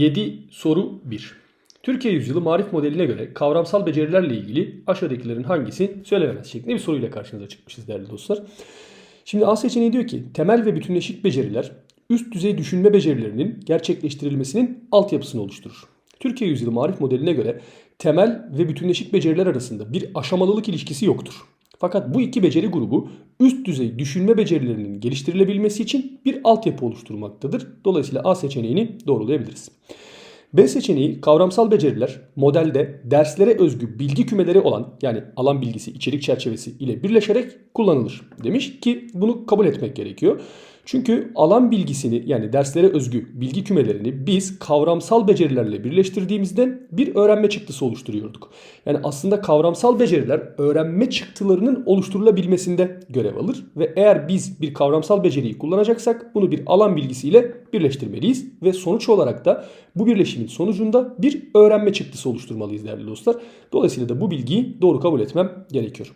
7 soru 1. Türkiye yüzyılı marif modeline göre kavramsal becerilerle ilgili aşağıdakilerin hangisi söylenemez şeklinde bir soruyla karşınıza çıkmışız değerli dostlar. Şimdi A seçeneği diyor ki temel ve bütünleşik beceriler üst düzey düşünme becerilerinin gerçekleştirilmesinin altyapısını oluşturur. Türkiye yüzyılı marif modeline göre temel ve bütünleşik beceriler arasında bir aşamalılık ilişkisi yoktur. Fakat bu iki beceri grubu üst düzey düşünme becerilerinin geliştirilebilmesi için bir altyapı oluşturmaktadır. Dolayısıyla A seçeneğini doğrulayabiliriz. B seçeneği kavramsal beceriler modelde derslere özgü bilgi kümeleri olan yani alan bilgisi, içerik çerçevesi ile birleşerek kullanılır demiş ki bunu kabul etmek gerekiyor. Çünkü alan bilgisini yani derslere özgü bilgi kümelerini biz kavramsal becerilerle birleştirdiğimizde bir öğrenme çıktısı oluşturuyorduk. Yani aslında kavramsal beceriler öğrenme çıktılarının oluşturulabilmesinde görev alır ve eğer biz bir kavramsal beceriyi kullanacaksak bunu bir alan bilgisiyle birleştirmeliyiz ve sonuç olarak da bu birleşimin sonucunda bir öğrenme çıktısı oluşturmalıyız değerli dostlar. Dolayısıyla da bu bilgiyi doğru kabul etmem gerekiyor.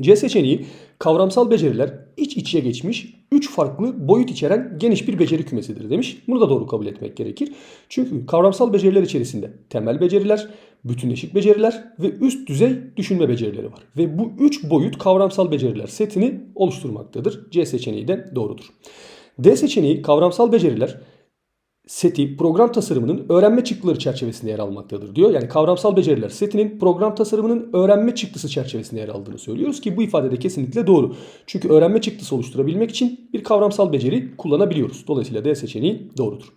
C seçeneği kavramsal beceriler iç içe geçmiş 3 farklı boyut içeren geniş bir beceri kümesidir demiş. Bunu da doğru kabul etmek gerekir. Çünkü kavramsal beceriler içerisinde temel beceriler, bütünleşik beceriler ve üst düzey düşünme becerileri var. Ve bu 3 boyut kavramsal beceriler setini oluşturmaktadır. C seçeneği de doğrudur. D seçeneği kavramsal beceriler seti program tasarımının öğrenme çıktıları çerçevesinde yer almaktadır diyor. Yani kavramsal beceriler setinin program tasarımının öğrenme çıktısı çerçevesinde yer aldığını söylüyoruz ki bu ifade de kesinlikle doğru. Çünkü öğrenme çıktısı oluşturabilmek için bir kavramsal beceri kullanabiliyoruz. Dolayısıyla D seçeneği doğrudur.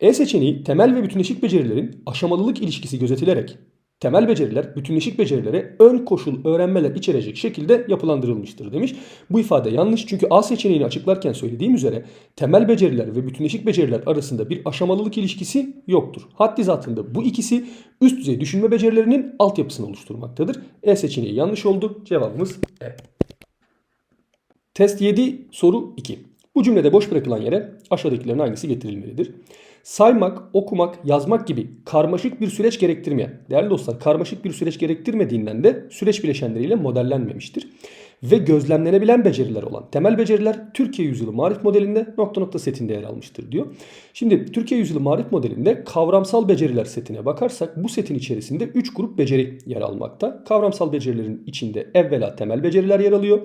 E seçeneği temel ve bütünleşik becerilerin aşamalılık ilişkisi gözetilerek temel beceriler bütünleşik becerilere ön koşul öğrenmeler içerecek şekilde yapılandırılmıştır demiş. Bu ifade yanlış çünkü A seçeneğini açıklarken söylediğim üzere temel beceriler ve bütünleşik beceriler arasında bir aşamalılık ilişkisi yoktur. Haddi zatında bu ikisi üst düzey düşünme becerilerinin altyapısını oluşturmaktadır. E seçeneği yanlış oldu. Cevabımız E. Test 7 soru 2. Bu cümlede boş bırakılan yere aşağıdakilerin hangisi getirilmelidir? Saymak, okumak, yazmak gibi karmaşık bir süreç gerektirmeyen, değerli dostlar karmaşık bir süreç gerektirmediğinden de süreç bileşenleriyle modellenmemiştir. Ve gözlemlenebilen beceriler olan temel beceriler Türkiye Yüzyılı Marif Modelinde nokta nokta setinde yer almıştır diyor. Şimdi Türkiye Yüzyılı Marif Modelinde kavramsal beceriler setine bakarsak bu setin içerisinde 3 grup beceri yer almakta. Kavramsal becerilerin içinde evvela temel beceriler yer alıyor.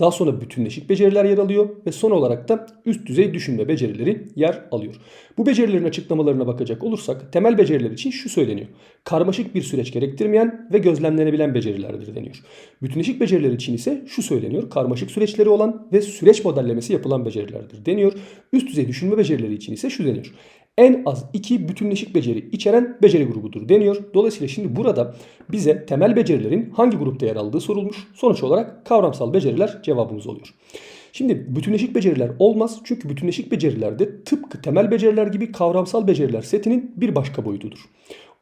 Daha sonra bütünleşik beceriler yer alıyor ve son olarak da üst düzey düşünme becerileri yer alıyor. Bu becerilerin açıklamalarına bakacak olursak temel beceriler için şu söyleniyor. Karmaşık bir süreç gerektirmeyen ve gözlemlenebilen becerilerdir deniyor. Bütünleşik beceriler için ise şu söyleniyor. Karmaşık süreçleri olan ve süreç modellemesi yapılan becerilerdir deniyor. Üst düzey düşünme becerileri için ise şu deniyor en az iki bütünleşik beceri içeren beceri grubudur deniyor. Dolayısıyla şimdi burada bize temel becerilerin hangi grupta yer aldığı sorulmuş. Sonuç olarak kavramsal beceriler cevabımız oluyor. Şimdi bütünleşik beceriler olmaz çünkü bütünleşik becerilerde tıpkı temel beceriler gibi kavramsal beceriler setinin bir başka boyutudur.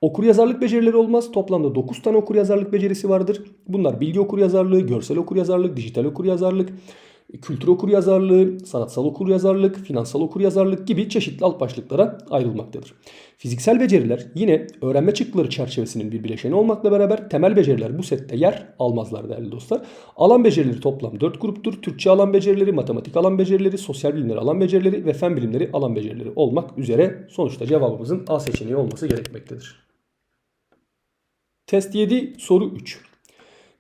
Okur yazarlık becerileri olmaz. Toplamda 9 tane okur yazarlık becerisi vardır. Bunlar bilgi okur yazarlığı, görsel okur yazarlık, dijital okur yazarlık, kültür okur yazarlığı, sanatsal okur yazarlık, finansal okur yazarlık gibi çeşitli alt başlıklara ayrılmaktadır. Fiziksel beceriler yine öğrenme çıktıları çerçevesinin bir bileşeni olmakla beraber temel beceriler bu sette yer almazlar değerli dostlar. Alan becerileri toplam 4 gruptur. Türkçe alan becerileri, matematik alan becerileri, sosyal bilimler alan becerileri ve fen bilimleri alan becerileri olmak üzere sonuçta cevabımızın A seçeneği olması gerekmektedir. Test 7 soru 3.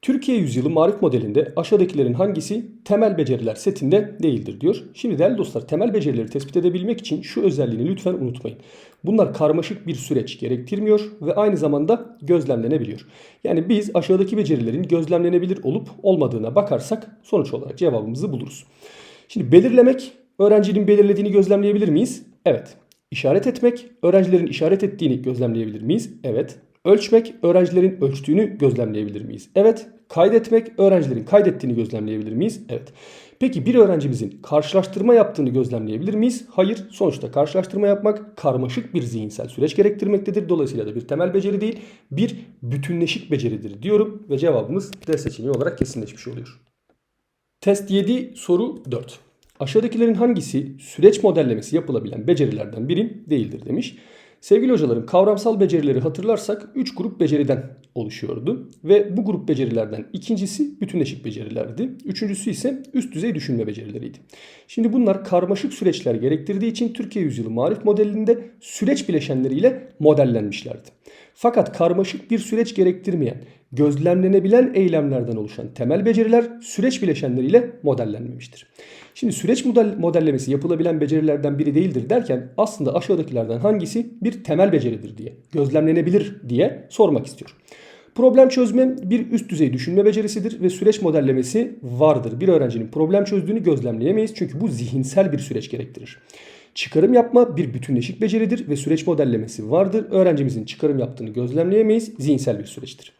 Türkiye yüzyılı marif modelinde aşağıdakilerin hangisi temel beceriler setinde değildir diyor. Şimdi değerli dostlar temel becerileri tespit edebilmek için şu özelliğini lütfen unutmayın. Bunlar karmaşık bir süreç gerektirmiyor ve aynı zamanda gözlemlenebiliyor. Yani biz aşağıdaki becerilerin gözlemlenebilir olup olmadığına bakarsak sonuç olarak cevabımızı buluruz. Şimdi belirlemek öğrencinin belirlediğini gözlemleyebilir miyiz? Evet. İşaret etmek öğrencilerin işaret ettiğini gözlemleyebilir miyiz? Evet. Ölçmek öğrencilerin ölçtüğünü gözlemleyebilir miyiz? Evet. Kaydetmek öğrencilerin kaydettiğini gözlemleyebilir miyiz? Evet. Peki bir öğrencimizin karşılaştırma yaptığını gözlemleyebilir miyiz? Hayır. Sonuçta karşılaştırma yapmak karmaşık bir zihinsel süreç gerektirmektedir. Dolayısıyla da bir temel beceri değil, bir bütünleşik beceridir diyorum ve cevabımız D seçeneği olarak kesinleşmiş oluyor. Test 7 soru 4. Aşağıdakilerin hangisi süreç modellemesi yapılabilen becerilerden biri değildir demiş. Sevgili hocalarım kavramsal becerileri hatırlarsak 3 grup beceriden oluşuyordu. Ve bu grup becerilerden ikincisi bütünleşik becerilerdi. Üçüncüsü ise üst düzey düşünme becerileriydi. Şimdi bunlar karmaşık süreçler gerektirdiği için Türkiye Yüzyılı Marif modelinde süreç bileşenleriyle modellenmişlerdi. Fakat karmaşık bir süreç gerektirmeyen, gözlemlenebilen eylemlerden oluşan temel beceriler süreç bileşenleriyle modellenmemiştir. Şimdi süreç model, modellemesi yapılabilen becerilerden biri değildir derken aslında aşağıdakilerden hangisi bir temel beceridir diye, gözlemlenebilir diye sormak istiyor. Problem çözme bir üst düzey düşünme becerisidir ve süreç modellemesi vardır. Bir öğrencinin problem çözdüğünü gözlemleyemeyiz çünkü bu zihinsel bir süreç gerektirir. Çıkarım yapma bir bütünleşik beceridir ve süreç modellemesi vardır. Öğrencimizin çıkarım yaptığını gözlemleyemeyiz. Zihinsel bir süreçtir.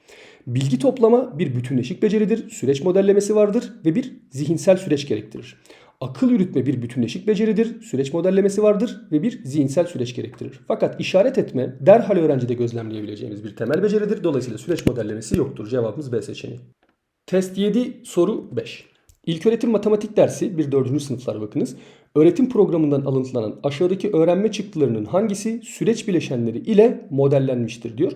Bilgi toplama bir bütünleşik beceridir. Süreç modellemesi vardır ve bir zihinsel süreç gerektirir. Akıl yürütme bir bütünleşik beceridir. Süreç modellemesi vardır ve bir zihinsel süreç gerektirir. Fakat işaret etme derhal öğrencide gözlemleyebileceğimiz bir temel beceridir. Dolayısıyla süreç modellemesi yoktur. Cevabımız B seçeneği. Test 7 soru 5. İlköğretim matematik dersi bir dördüncü sınıflar bakınız. Öğretim programından alıntılanan aşağıdaki öğrenme çıktılarının hangisi süreç bileşenleri ile modellenmiştir diyor.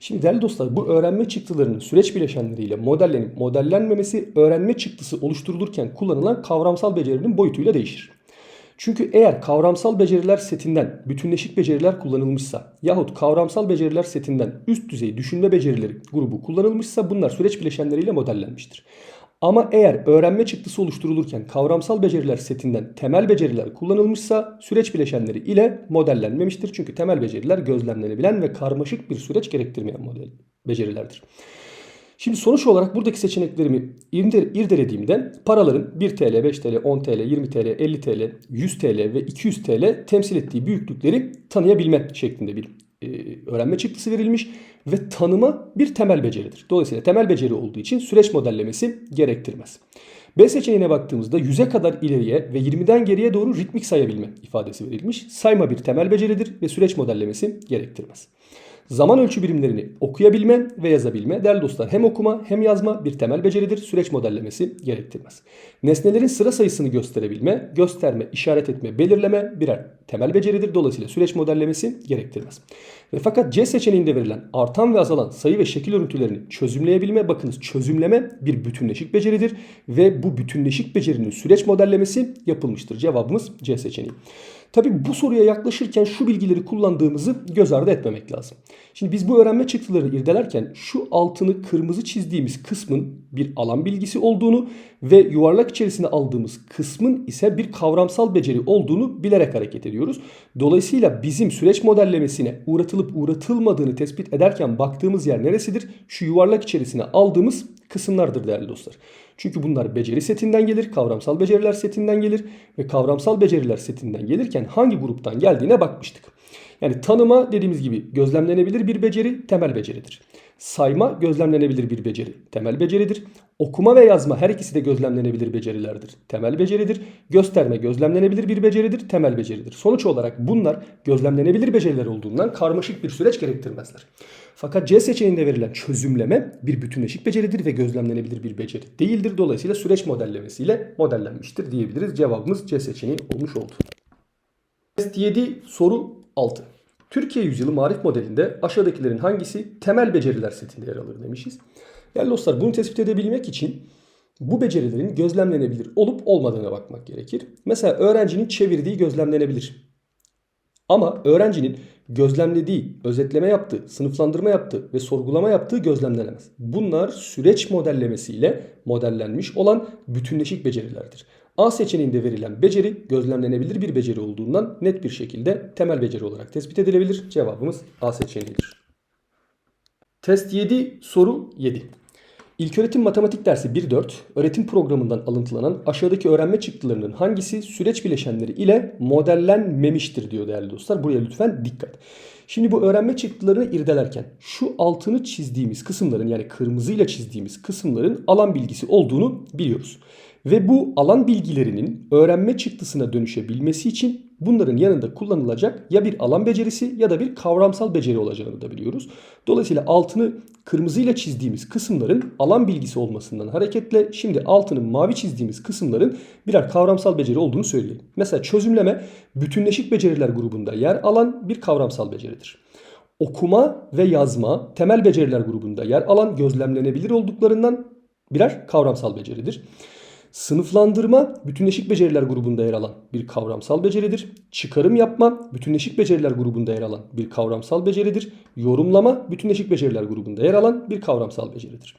Şimdi değerli dostlar bu öğrenme çıktılarının süreç bileşenleriyle modellenip modellenmemesi öğrenme çıktısı oluşturulurken kullanılan kavramsal becerinin boyutuyla değişir. Çünkü eğer kavramsal beceriler setinden bütünleşik beceriler kullanılmışsa yahut kavramsal beceriler setinden üst düzey düşünme becerileri grubu kullanılmışsa bunlar süreç bileşenleriyle modellenmiştir. Ama eğer öğrenme çıktısı oluşturulurken kavramsal beceriler setinden temel beceriler kullanılmışsa süreç bileşenleri ile modellenmemiştir. Çünkü temel beceriler gözlemlenebilen ve karmaşık bir süreç gerektirmeyen model becerilerdir. Şimdi sonuç olarak buradaki seçeneklerimi irdelediğimde paraların 1 TL, 5 TL, 10 TL, 20 TL, 50 TL, 100 TL ve 200 TL temsil ettiği büyüklükleri tanıyabilme şeklinde bir öğrenme çıktısı verilmiş ve tanıma bir temel beceridir. Dolayısıyla temel beceri olduğu için süreç modellemesi gerektirmez. B seçeneğine baktığımızda 100'e kadar ileriye ve 20'den geriye doğru ritmik sayabilme ifadesi verilmiş. Sayma bir temel beceridir ve süreç modellemesi gerektirmez. Zaman ölçü birimlerini okuyabilme ve yazabilme değerli dostlar hem okuma hem yazma bir temel beceridir. Süreç modellemesi gerektirmez. Nesnelerin sıra sayısını gösterebilme, gösterme, işaret etme, belirleme birer temel beceridir. Dolayısıyla süreç modellemesi gerektirmez. Ve fakat C seçeneğinde verilen artan ve azalan sayı ve şekil örüntülerini çözümleyebilme bakınız çözümleme bir bütünleşik beceridir ve bu bütünleşik becerinin süreç modellemesi yapılmıştır. Cevabımız C seçeneği. Tabi bu soruya yaklaşırken şu bilgileri kullandığımızı göz ardı etmemek lazım. Şimdi biz bu öğrenme çıktılarını irdelerken şu altını kırmızı çizdiğimiz kısmın bir alan bilgisi olduğunu ve yuvarlak içerisine aldığımız kısmın ise bir kavramsal beceri olduğunu bilerek hareket ediyoruz. Dolayısıyla bizim süreç modellemesine uğratılıp uğratılmadığını tespit ederken baktığımız yer neresidir? Şu yuvarlak içerisine aldığımız kısımlardır değerli dostlar. Çünkü bunlar beceri setinden gelir, kavramsal beceriler setinden gelir ve kavramsal beceriler setinden gelirken hangi gruptan geldiğine bakmıştık. Yani tanıma dediğimiz gibi gözlemlenebilir bir beceri, temel beceridir. Sayma gözlemlenebilir bir beceri, temel beceridir. Okuma ve yazma her ikisi de gözlemlenebilir becerilerdir, temel beceridir. Gösterme gözlemlenebilir bir beceridir, temel beceridir. Sonuç olarak bunlar gözlemlenebilir beceriler olduğundan karmaşık bir süreç gerektirmezler. Fakat C seçeneğinde verilen çözümleme bir bütünleşik beceridir ve gözlemlenebilir bir beceri değildir. Dolayısıyla süreç modellemesiyle modellenmiştir diyebiliriz. Cevabımız C seçeneği olmuş oldu. Test 7 soru 6. Türkiye Yüzyılı Marif modelinde aşağıdakilerin hangisi temel beceriler setinde yer alır demişiz. Yani dostlar bunu tespit edebilmek için bu becerilerin gözlemlenebilir olup olmadığına bakmak gerekir. Mesela öğrencinin çevirdiği gözlemlenebilir. Ama öğrencinin gözlemlediği, özetleme yaptığı, sınıflandırma yaptığı ve sorgulama yaptığı gözlemlenemez. Bunlar süreç modellemesiyle modellenmiş olan bütünleşik becerilerdir. A seçeneğinde verilen beceri gözlemlenebilir bir beceri olduğundan net bir şekilde temel beceri olarak tespit edilebilir. Cevabımız A seçeneğidir. Test 7 soru 7. İlköğretim matematik dersi 1.4 öğretim programından alıntılanan aşağıdaki öğrenme çıktılarının hangisi süreç bileşenleri ile modellenmemiştir diyor değerli dostlar. Buraya lütfen dikkat. Şimdi bu öğrenme çıktılarını irdelerken şu altını çizdiğimiz kısımların yani kırmızıyla çizdiğimiz kısımların alan bilgisi olduğunu biliyoruz. Ve bu alan bilgilerinin öğrenme çıktısına dönüşebilmesi için bunların yanında kullanılacak ya bir alan becerisi ya da bir kavramsal beceri olacağını da biliyoruz. Dolayısıyla altını kırmızıyla çizdiğimiz kısımların alan bilgisi olmasından hareketle şimdi altını mavi çizdiğimiz kısımların birer kavramsal beceri olduğunu söyleyelim. Mesela çözümleme bütünleşik beceriler grubunda yer alan bir kavramsal beceridir. Okuma ve yazma temel beceriler grubunda yer alan gözlemlenebilir olduklarından birer kavramsal beceridir. Sınıflandırma bütünleşik beceriler grubunda yer alan bir kavramsal beceridir. Çıkarım yapma bütünleşik beceriler grubunda yer alan bir kavramsal beceridir. Yorumlama bütünleşik beceriler grubunda yer alan bir kavramsal beceridir.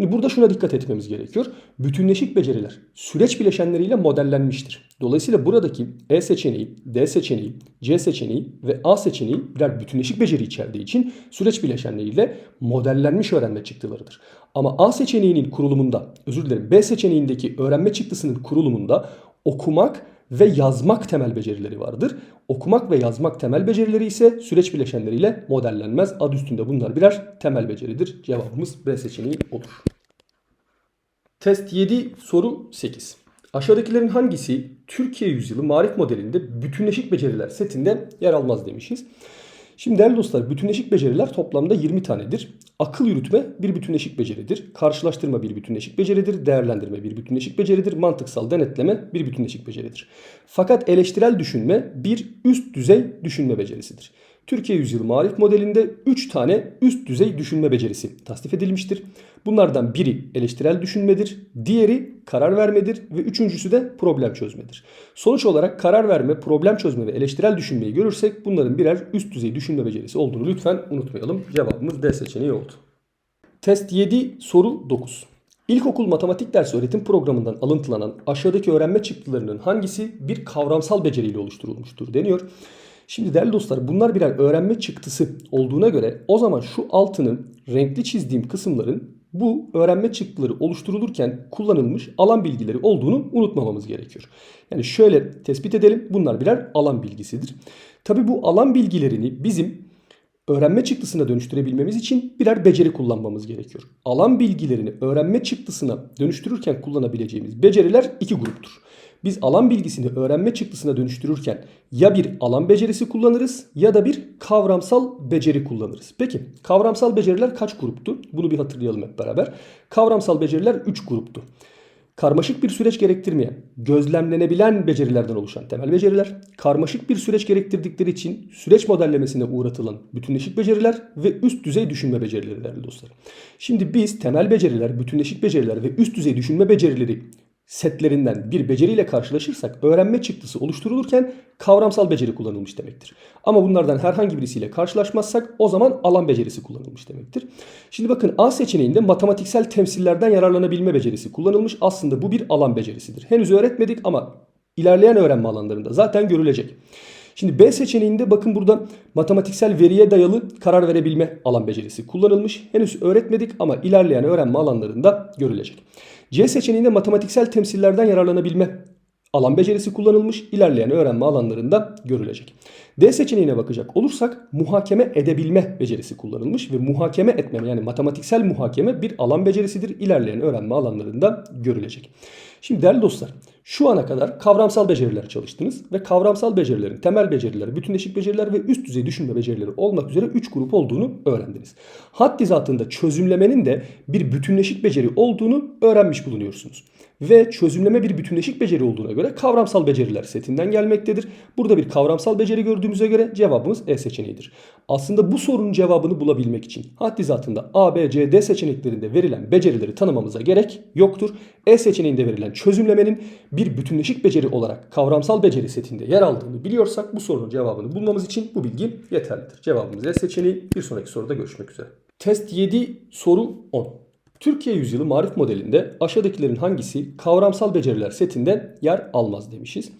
Şimdi burada şuna dikkat etmemiz gerekiyor. Bütünleşik beceriler süreç bileşenleriyle modellenmiştir. Dolayısıyla buradaki E seçeneği, D seçeneği, C seçeneği ve A seçeneği birer bütünleşik beceri içerdiği için süreç bileşenleriyle modellenmiş öğrenme çıktılarıdır. Ama A seçeneğinin kurulumunda, özür dilerim B seçeneğindeki öğrenme çıktısının kurulumunda okumak ve yazmak temel becerileri vardır. Okumak ve yazmak temel becerileri ise süreç bileşenleriyle modellenmez. Adı üstünde bunlar birer temel beceridir. Cevabımız B seçeneği olur. Test 7 soru 8. Aşağıdakilerin hangisi Türkiye yüzyılı marif modelinde bütünleşik beceriler setinde yer almaz demişiz. Şimdi değerli dostlar bütünleşik beceriler toplamda 20 tanedir. Akıl yürütme bir bütünleşik beceridir. Karşılaştırma bir bütünleşik beceridir. Değerlendirme bir bütünleşik beceridir. Mantıksal denetleme bir bütünleşik beceridir. Fakat eleştirel düşünme bir üst düzey düşünme becerisidir. Türkiye Yüzyılı Marif modelinde 3 tane üst düzey düşünme becerisi tasnif edilmiştir. Bunlardan biri eleştirel düşünmedir, diğeri karar vermedir ve üçüncüsü de problem çözmedir. Sonuç olarak karar verme, problem çözme ve eleştirel düşünmeyi görürsek bunların birer üst düzey düşünme becerisi olduğunu lütfen unutmayalım. Cevabımız D seçeneği oldu. Test 7 soru 9. İlkokul matematik dersi öğretim programından alıntılanan aşağıdaki öğrenme çıktılarının hangisi bir kavramsal beceriyle oluşturulmuştur deniyor. Şimdi değerli dostlar bunlar birer öğrenme çıktısı olduğuna göre o zaman şu altının renkli çizdiğim kısımların bu öğrenme çıktıları oluşturulurken kullanılmış alan bilgileri olduğunu unutmamamız gerekiyor. Yani şöyle tespit edelim bunlar birer alan bilgisidir. Tabi bu alan bilgilerini bizim öğrenme çıktısına dönüştürebilmemiz için birer beceri kullanmamız gerekiyor. Alan bilgilerini öğrenme çıktısına dönüştürürken kullanabileceğimiz beceriler iki gruptur. Biz alan bilgisini öğrenme çıktısına dönüştürürken ya bir alan becerisi kullanırız ya da bir kavramsal beceri kullanırız. Peki kavramsal beceriler kaç gruptu? Bunu bir hatırlayalım hep beraber. Kavramsal beceriler 3 gruptu. Karmaşık bir süreç gerektirmeyen, gözlemlenebilen becerilerden oluşan temel beceriler, karmaşık bir süreç gerektirdikleri için süreç modellemesine uğratılan bütünleşik beceriler ve üst düzey düşünme becerileri değerli dostlar. Şimdi biz temel beceriler, bütünleşik beceriler ve üst düzey düşünme becerileri setlerinden bir beceriyle karşılaşırsak öğrenme çıktısı oluşturulurken kavramsal beceri kullanılmış demektir. Ama bunlardan herhangi birisiyle karşılaşmazsak o zaman alan becerisi kullanılmış demektir. Şimdi bakın A seçeneğinde matematiksel temsillerden yararlanabilme becerisi kullanılmış. Aslında bu bir alan becerisidir. Henüz öğretmedik ama ilerleyen öğrenme alanlarında zaten görülecek. Şimdi B seçeneğinde bakın burada matematiksel veriye dayalı karar verebilme alan becerisi kullanılmış. Henüz öğretmedik ama ilerleyen öğrenme alanlarında görülecek. C seçeneğinde matematiksel temsillerden yararlanabilme alan becerisi kullanılmış. ilerleyen öğrenme alanlarında görülecek. D seçeneğine bakacak olursak muhakeme edebilme becerisi kullanılmış ve muhakeme etme yani matematiksel muhakeme bir alan becerisidir. ilerleyen öğrenme alanlarında görülecek. Şimdi değerli dostlar şu ana kadar kavramsal beceriler çalıştınız ve kavramsal becerilerin temel beceriler, bütünleşik beceriler ve üst düzey düşünme becerileri olmak üzere 3 grup olduğunu öğrendiniz. Haddi zatında çözümlemenin de bir bütünleşik beceri olduğunu öğrenmiş bulunuyorsunuz. Ve çözümleme bir bütünleşik beceri olduğuna göre kavramsal beceriler setinden gelmektedir. Burada bir kavramsal beceri gördüğümüze göre cevabımız E seçeneğidir. Aslında bu sorunun cevabını bulabilmek için haddi zatında A, B, C, D seçeneklerinde verilen becerileri tanımamıza gerek yoktur. E seçeneğinde verilen çözümlemenin bir bütünleşik beceri olarak kavramsal beceri setinde yer aldığını biliyorsak bu sorunun cevabını bulmamız için bu bilgi yeterlidir. Cevabımız E seçeneği. Bir sonraki soruda görüşmek üzere. Test 7 soru 10. Türkiye yüzyılı marif modelinde aşağıdakilerin hangisi kavramsal beceriler setinde yer almaz demişiz.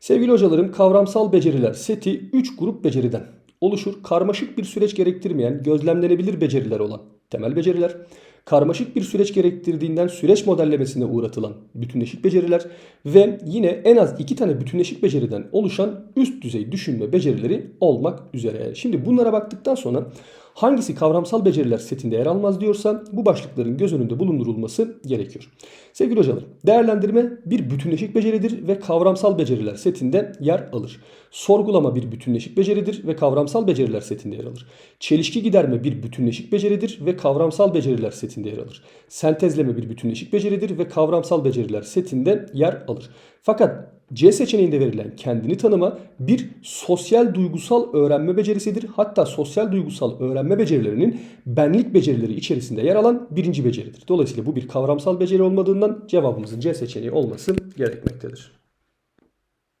Sevgili hocalarım kavramsal beceriler seti 3 grup beceriden oluşur. Karmaşık bir süreç gerektirmeyen gözlemlenebilir beceriler olan temel beceriler, karmaşık bir süreç gerektirdiğinden süreç modellemesine uğratılan bütünleşik beceriler ve yine en az iki tane bütünleşik beceriden oluşan üst düzey düşünme becerileri olmak üzere. Şimdi bunlara baktıktan sonra hangisi kavramsal beceriler setinde yer almaz diyorsa bu başlıkların göz önünde bulundurulması gerekiyor. Sevgili hocalar değerlendirme bir bütünleşik beceridir ve kavramsal beceriler setinde yer alır. Sorgulama bir bütünleşik beceridir ve kavramsal beceriler setinde yer alır. Çelişki giderme bir bütünleşik beceridir ve kavramsal beceriler setinde yer alır. Sentezleme bir bütünleşik beceridir ve kavramsal beceriler setinde yer alır. Fakat C seçeneğinde verilen kendini tanıma bir sosyal duygusal öğrenme becerisidir. Hatta sosyal duygusal öğrenme becerilerinin benlik becerileri içerisinde yer alan birinci beceridir. Dolayısıyla bu bir kavramsal beceri olmadığından cevabımızın C seçeneği olması gerekmektedir.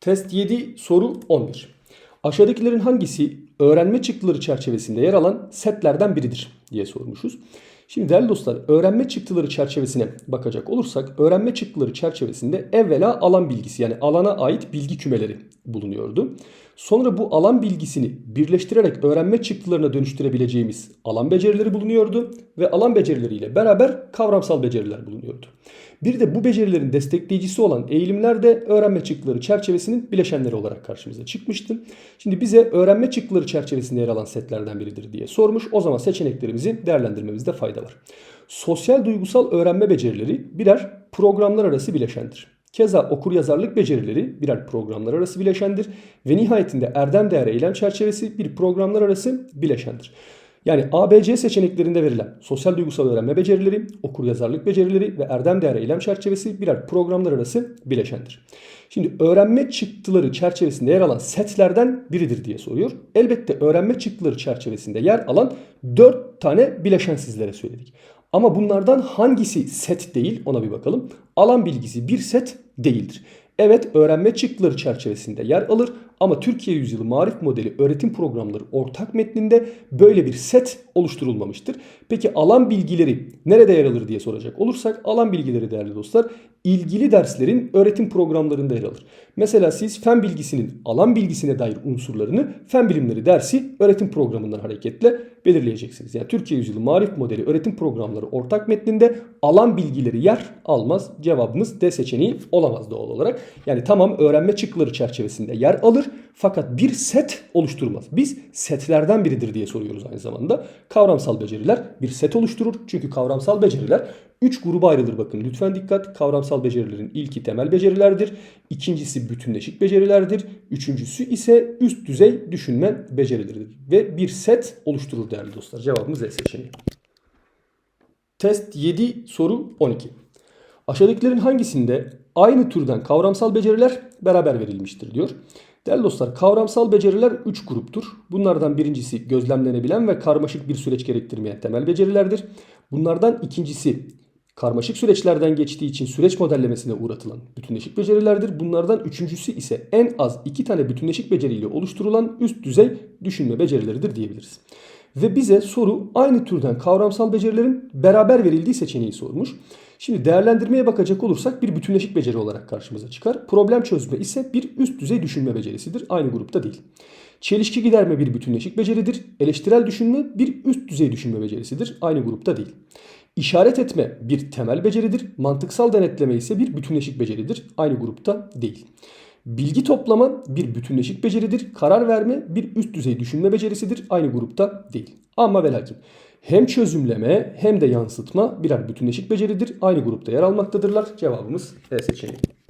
Test 7 soru 11. Aşağıdakilerin hangisi öğrenme çıktıları çerçevesinde yer alan setlerden biridir diye sormuşuz. Şimdi değerli dostlar öğrenme çıktıları çerçevesine bakacak olursak öğrenme çıktıları çerçevesinde evvela alan bilgisi yani alana ait bilgi kümeleri bulunuyordu. Sonra bu alan bilgisini birleştirerek öğrenme çıktılarına dönüştürebileceğimiz alan becerileri bulunuyordu ve alan becerileriyle beraber kavramsal beceriler bulunuyordu. Bir de bu becerilerin destekleyicisi olan eğilimler de öğrenme çıktıları çerçevesinin bileşenleri olarak karşımıza çıkmıştı. Şimdi bize öğrenme çıktıları çerçevesinde yer alan setlerden biridir diye sormuş. O zaman seçeneklerimizi değerlendirmemizde fayda var. Sosyal duygusal öğrenme becerileri birer programlar arası bileşendir. Keza okur yazarlık becerileri birer programlar arası bileşendir ve nihayetinde erdem değer eylem çerçevesi bir programlar arası bileşendir. Yani ABC seçeneklerinde verilen sosyal duygusal öğrenme becerileri, okur yazarlık becerileri ve erdem değer eylem çerçevesi birer programlar arası bileşendir. Şimdi öğrenme çıktıları çerçevesinde yer alan setlerden biridir diye soruyor. Elbette öğrenme çıktıları çerçevesinde yer alan 4 tane bileşen sizlere söyledik. Ama bunlardan hangisi set değil ona bir bakalım. Alan bilgisi bir set değildir. Evet öğrenme çıktıları çerçevesinde yer alır ama Türkiye Yüzyılı Marif Modeli öğretim programları ortak metninde böyle bir set oluşturulmamıştır. Peki alan bilgileri nerede yer alır diye soracak olursak alan bilgileri değerli dostlar ilgili derslerin öğretim programlarında yer alır. Mesela siz fen bilgisinin alan bilgisine dair unsurlarını fen bilimleri dersi öğretim programından hareketle belirleyeceksiniz. Yani Türkiye Yüzyılı Marif Modeli öğretim programları ortak metninde alan bilgileri yer almaz. Cevabımız D seçeneği olamaz doğal olarak. Yani tamam öğrenme çıktıları çerçevesinde yer alır fakat bir set oluşturmaz. Biz setlerden biridir diye soruyoruz aynı zamanda. Kavramsal beceriler bir set oluşturur. Çünkü kavramsal beceriler 3 gruba ayrılır bakın lütfen dikkat. Kavramsal becerilerin ilki temel becerilerdir. İkincisi bütünleşik becerilerdir. Üçüncüsü ise üst düzey düşünme becerileridir. Ve bir set oluşturur değerli dostlar. Cevabımız E seçeneği. Test 7 soru 12. Aşağıdakilerin hangisinde aynı türden kavramsal beceriler beraber verilmiştir diyor. Değerli dostlar kavramsal beceriler 3 gruptur. Bunlardan birincisi gözlemlenebilen ve karmaşık bir süreç gerektirmeyen temel becerilerdir. Bunlardan ikincisi karmaşık süreçlerden geçtiği için süreç modellemesine uğratılan bütünleşik becerilerdir. Bunlardan üçüncüsü ise en az iki tane bütünleşik beceriyle oluşturulan üst düzey düşünme becerileridir diyebiliriz. Ve bize soru aynı türden kavramsal becerilerin beraber verildiği seçeneği sormuş. Şimdi değerlendirmeye bakacak olursak bir bütünleşik beceri olarak karşımıza çıkar. Problem çözme ise bir üst düzey düşünme becerisidir. Aynı grupta değil. Çelişki giderme bir bütünleşik beceridir. Eleştirel düşünme bir üst düzey düşünme becerisidir. Aynı grupta değil. İşaret etme bir temel beceridir. Mantıksal denetleme ise bir bütünleşik beceridir. Aynı grupta değil. Bilgi toplama bir bütünleşik beceridir. Karar verme bir üst düzey düşünme becerisidir. Aynı grupta değil. Ama ve lakin hem çözümleme hem de yansıtma birer bütünleşik beceridir. Aynı grupta yer almaktadırlar. Cevabımız E seçeneği.